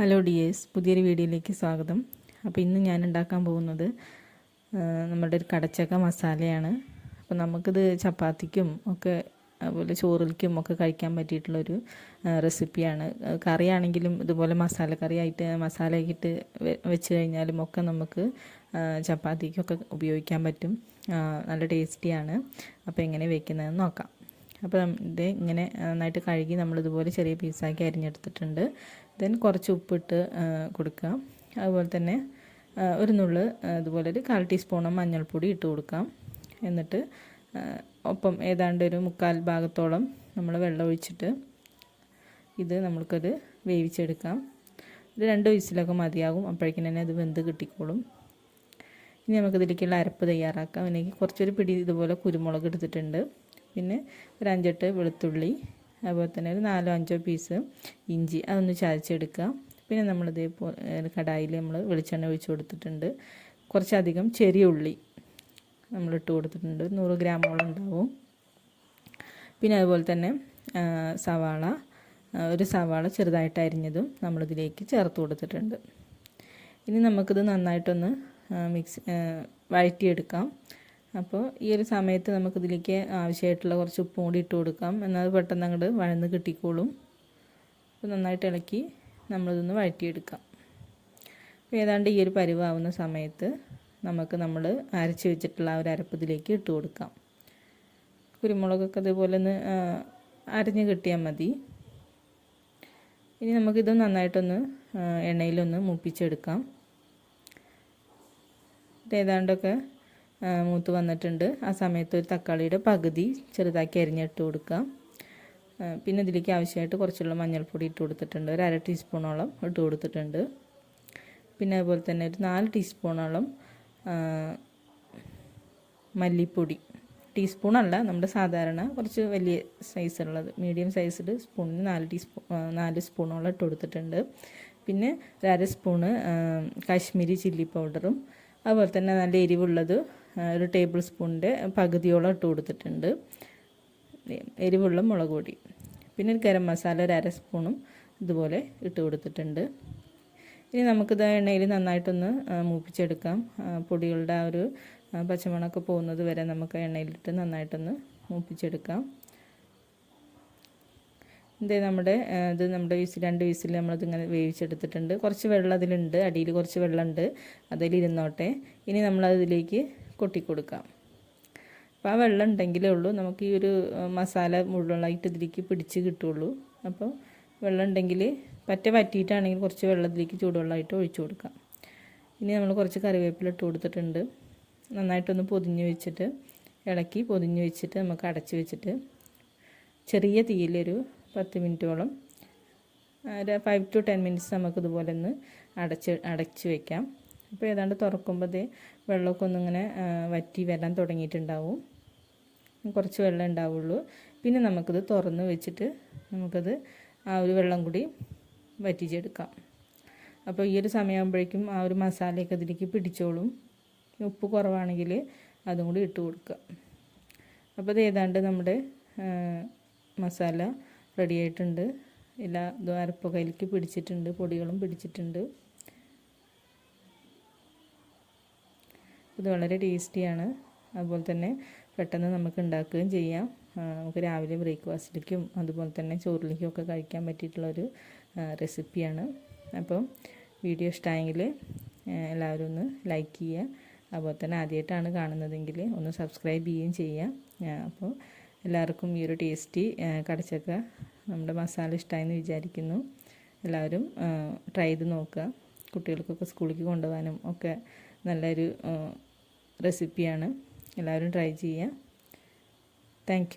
Hello dears പുതിയൊരു വീഡിയോയിലേക്ക് സ്വാഗതം. അപ്പോൾ ഇന്ന് ഞാൻ ഉണ്ടാക്കാൻ പോകുന്നത് നമ്മുടെ ഒരു കടച്ചക്ക മസാലയാണ്. അപ്പോൾ നമുക്കിത് ചപ്പാത്തിക്കും ഒക്കെ അതുപോലെ ചോറിലേക്കും ഒക്കെ കഴിക്കാൻ പറ്റിയിട്ടുള്ളൊരു റെസിപ്പിയാണ്. കറിയാണെങ്കിലും ഇതുപോലെ മസാല കറിയായിട്ട് മസാല ആക്കിയിട്ട് വെച്ച് കഴിഞ്ഞാലും ഒക്കെ നമുക്ക് ചപ്പാത്തിക്കൊക്കെ ഉപയോഗിക്കാൻ പറ്റും. നല്ല ടേസ്റ്റിയാണ്. അപ്പോൾ എങ്ങനെ വെക്കുന്നതെന്ന് നോക്കാം. അപ്പോൾ ഇത് ഇങ്ങനെ നന്നായിട്ട് കഴുകി നമ്മളിതുപോലെ ചെറിയ പീസാക്കി അരിഞ്ഞെടുത്തിട്ടുണ്ട്. ദെൻ കുറച്ച് ഉപ്പിട്ട് കൊടുക്കാം അതുപോലെ തന്നെ ഒരു നുള്ള് അതുപോലെ ഒരു കാൽ ടീസ്പൂണും മഞ്ഞൾപ്പൊടി ഇട്ട് കൊടുക്കാം. എന്നിട്ട് ഒപ്പം ഏതാണ്ട് ഒരു മുക്കാൽ ഭാഗത്തോളം നമ്മൾ വെള്ളം ഒഴിച്ചിട്ട് ഇത് നമ്മൾക്കത് വേവിച്ചെടുക്കാം. ഇത് രണ്ട് വയസ്സിലൊക്കെ മതിയാകും. അപ്പോഴേക്കും തന്നെ അത് വെന്ത് കിട്ടിക്കോളും. ഇനി നമുക്കിതിലേക്കുള്ള അരപ്പ് തയ്യാറാക്കാം. അതിലേക്ക് കുറച്ചൊരു പിടി ഇതുപോലെ കുരുമുളക് എടുത്തിട്ടുണ്ട്. പിന്നെ ഒരു അഞ്ചെട്ട് വെളുത്തുള്ളി അതുപോലെ തന്നെ ഒരു നാലോ അഞ്ചോ പീസ് ഇഞ്ചി അതൊന്ന് ചതച്ചെടുക്കുക. പിന്നെ നമ്മൾ നമ്മളിതേ കടായിൽ നമ്മൾ വെളിച്ചെണ്ണ ഒഴിച്ച് കൊടുത്തിട്ടുണ്ട്. കുറച്ചധികം ചെറിയ ഉള്ളി നമ്മളിട്ട് കൊടുത്തിട്ടുണ്ട്. നൂറ് ഗ്രാമോളം ഉണ്ടാവും. പിന്നെ അതുപോലെ തന്നെ സവാള ഒരു സവാള ചെറുതായിട്ട് അരിഞ്ഞതും നമ്മളിതിലേക്ക് ചേർത്ത് കൊടുത്തിട്ടുണ്ട്. ഇനി നമുക്കിത് നന്നായിട്ടൊന്ന് മിക്സ് വഴറ്റിയെടുക്കാം. അപ്പോൾ ഈ ഒരു സമയത്ത് നമുക്കിതിലേക്ക് ആവശ്യമായിട്ടുള്ള കുറച്ച് ഉപ്പും കൂടി ഇട്ട് കൊടുക്കാം. എന്നാൽ പെട്ടെന്ന് അങ്ങോട്ട് വഴന്ന് കിട്ടിക്കോളും. അപ്പോൾ നന്നായിട്ട് ഇളക്കി നമ്മളിതൊന്ന് വഴറ്റിയെടുക്കാം. ഏതാണ്ട് ഈ ഒരു പരിവാവുന്ന സമയത്ത് നമുക്ക് നമ്മൾ അരച്ച് വെച്ചിട്ടുള്ള ആ ഒരു അരപ്പ് ഇതിലേക്ക് ഇട്ട് കൊടുക്കാം. കുരുമുളകൊക്കെ അതുപോലെ ഒന്ന് അരഞ്ഞ് കിട്ടിയാൽ മതി. ഇനി നമുക്കിത് നന്നായിട്ടൊന്ന് എണ്ണയിലൊന്ന് മൂപ്പിച്ചെടുക്കാം. ഏതാണ്ടൊക്കെ മൂത്ത് വന്നിട്ടുണ്ട്. ആ സമയത്ത് ഒരു തക്കാളിയുടെ പകുതി ചെറുതാക്കി അരിഞ്ഞിട്ട് കൊടുക്കാം പിന്നെ ഇതിലേക്ക് ആവശ്യമായിട്ട് കുറച്ചുള്ള മഞ്ഞൾപ്പൊടി ഇട്ട് കൊടുത്തിട്ടുണ്ട്. ഒരു അര ടീസ്പൂണോളം ഇട്ട് കൊടുത്തിട്ടുണ്ട്. പിന്നെ അതുപോലെ തന്നെ ഒരു നാല് ടീസ്പൂണോളം മല്ലിപ്പൊടി. ടീസ്പൂണല്ല നമ്മുടെ സാധാരണ കുറച്ച് വലിയ സൈസുള്ളത്. മീഡിയം സൈസിൽ സ്പൂണിന് നാല് ടീസ്പൂ നാല് സ്പൂണോളം ഇട്ട് കൊടുത്തിട്ടുണ്ട്. പിന്നെ ഒരു അര സ്പൂണ് കാശ്മീരി ചില്ലി പൗഡറും. അതുപോലെ തന്നെ നല്ല എരിവുള്ളത് ഒരു ടേബിൾ സ്പൂണിന്റെ പകുതിയോളം ഇട്ട് കൊടുത്തിട്ടുണ്ട്. എരിവുള്ള മുളക് പൊടി. പിന്നെ ഒരു ഗരം മസാല ഒരു അര സ്പൂണും ഇതുപോലെ ഇട്ട് കൊടുത്തിട്ടുണ്ട്. ഇനി നമുക്കിത് എണ്ണയിൽ നന്നായിട്ടൊന്ന് മൂപ്പിച്ചെടുക്കാം. പൊടികളുടെ ആ ഒരു പച്ചമുളക് പോകുന്നത് വരെ നമുക്ക് എണ്ണയിലിട്ട് നന്നായിട്ടൊന്ന് മൂപ്പിച്ചെടുക്കാം. ഇത് നമ്മുടെ ഇത് നമ്മുടെ വിസിൽ രണ്ട് വിസിൽ നമ്മളിത് ഇങ്ങനെ വേവിച്ചെടുത്തിട്ടുണ്ട്. കുറച്ച് വെള്ളം അതിലുണ്ട്. അടിയിൽ കുറച്ച് വെള്ളമുണ്ട്. അതിലിരുന്നോട്ടെ. ഇനി നമ്മളതിലേക്ക് കൊട്ടിക്കൊടുക്കാം. അപ്പോൾ ആ വെള്ളം ഉണ്ടെങ്കിലേ ഉള്ളൂ. നമുക്ക് ഈ ഒരു മസാല മുഴുവനായിട്ട് ഇതിലേക്ക് പിടിച്ച് കിട്ടുള്ളൂ അപ്പോൾ വെള്ളം ഉണ്ടെങ്കിൽ പറ്റ വറ്റിയിട്ടാണെങ്കിൽ കുറച്ച് വെള്ളത്തിലേക്ക് ചൂടുവെള്ളമായിട്ട് ഒഴിച്ചു കൊടുക്കാം. ഇനി നമ്മൾ കുറച്ച് കറിവേപ്പില ഇട്ട് കൊടുത്തിട്ടുണ്ട്. നന്നായിട്ടൊന്ന് പൊതിഞ്ഞ് വെച്ചിട്ട് ഇളക്കി പൊതിഞ്ഞ് വെച്ചിട്ട് നമുക്ക് അടച്ച് വെച്ചിട്ട് ചെറിയ തീയിലൊരു പത്ത് മിനിറ്റോളം ഒരു ഫൈവ് ടു ടെൻ മിനിറ്റ്സ് നമുക്കിതുപോലെ ഒന്ന് അടച്ച് അടച്ച് വെക്കാം. അപ്പോൾ ഏതാണ്ട് തുറക്കുമ്പോൾ വെള്ളമൊക്കെ ഒന്നിങ്ങനെ വറ്റി വരാൻ തുടങ്ങിയിട്ടുണ്ടാവും. കുറച്ച് വെള്ളം ഉണ്ടാവുള്ളൂ. പിന്നെ നമുക്കിത് തുറന്ന് വെച്ചിട്ട് നമുക്കത് ആ ഒരു വെള്ളം കൂടി വറ്റിച്ചെടുക്കാം. അപ്പോൾ ഈ ഒരു സമയമാകുമ്പോഴേക്കും ആ ഒരു മസാലയൊക്കെ ഇതിലേക്ക് പിടിച്ചോളും. ഉപ്പ് കുറവാണെങ്കിൽ അതും കൂടി ഇട്ട് കൊടുക്കുക. അപ്പോൾ ഇത് ഏതാണ്ട് നമ്മുടെ മസാല റെഡി ആയിട്ടുണ്ട്. എല്ലാ അരപ്പൊക്കെ അതിലേക്ക് പിടിച്ചിട്ടുണ്ട് പൊടികളും പിടിച്ചിട്ടുണ്ട്. ഇത് വളരെ ടേസ്റ്റിയാണ്. അതുപോലെ തന്നെ പെട്ടെന്ന് നമുക്ക് ഉണ്ടാക്കുകയും ചെയ്യാം. നമുക്ക് രാവിലെ ബ്രേക്ക്ഫാസ്റ്റിലേക്കും അതുപോലെ തന്നെ ചോറിലേക്കും ഒക്കെ കഴിക്കാൻ പറ്റിയിട്ടുള്ളൊരു റെസിപ്പിയാണ്. അപ്പം വീഡിയോ ഇഷ്ടമായെങ്കിൽ എല്ലാവരും ഒന്ന് ലൈക്ക് ചെയ്യുക. അതുപോലെ തന്നെ ആദ്യമായിട്ടാണ് കാണുന്നതെങ്കിൽ ഒന്ന് സബ്സ്ക്രൈബ് ചെയ്യുകയും ചെയ്യാം അപ്പോൾ എല്ലാവർക്കും ഈ ഒരു ടേസ്റ്റി കടച്ചക്ക നമ്മുടെ മസാല ഇഷ്ടമായെന്ന് വിചാരിക്കുന്നു. എല്ലാവരും ട്രൈ ചെയ്ത് നോക്കുക. കുട്ടികൾക്കൊക്കെ സ്കൂളിലേക്ക് കൊണ്ടുപോകാനും ഒക്കെ നല്ലൊരു റെസിപ്പിയാണ്. എല്ലാവരും ട്രൈ ചെയ്യുക. താങ്ക്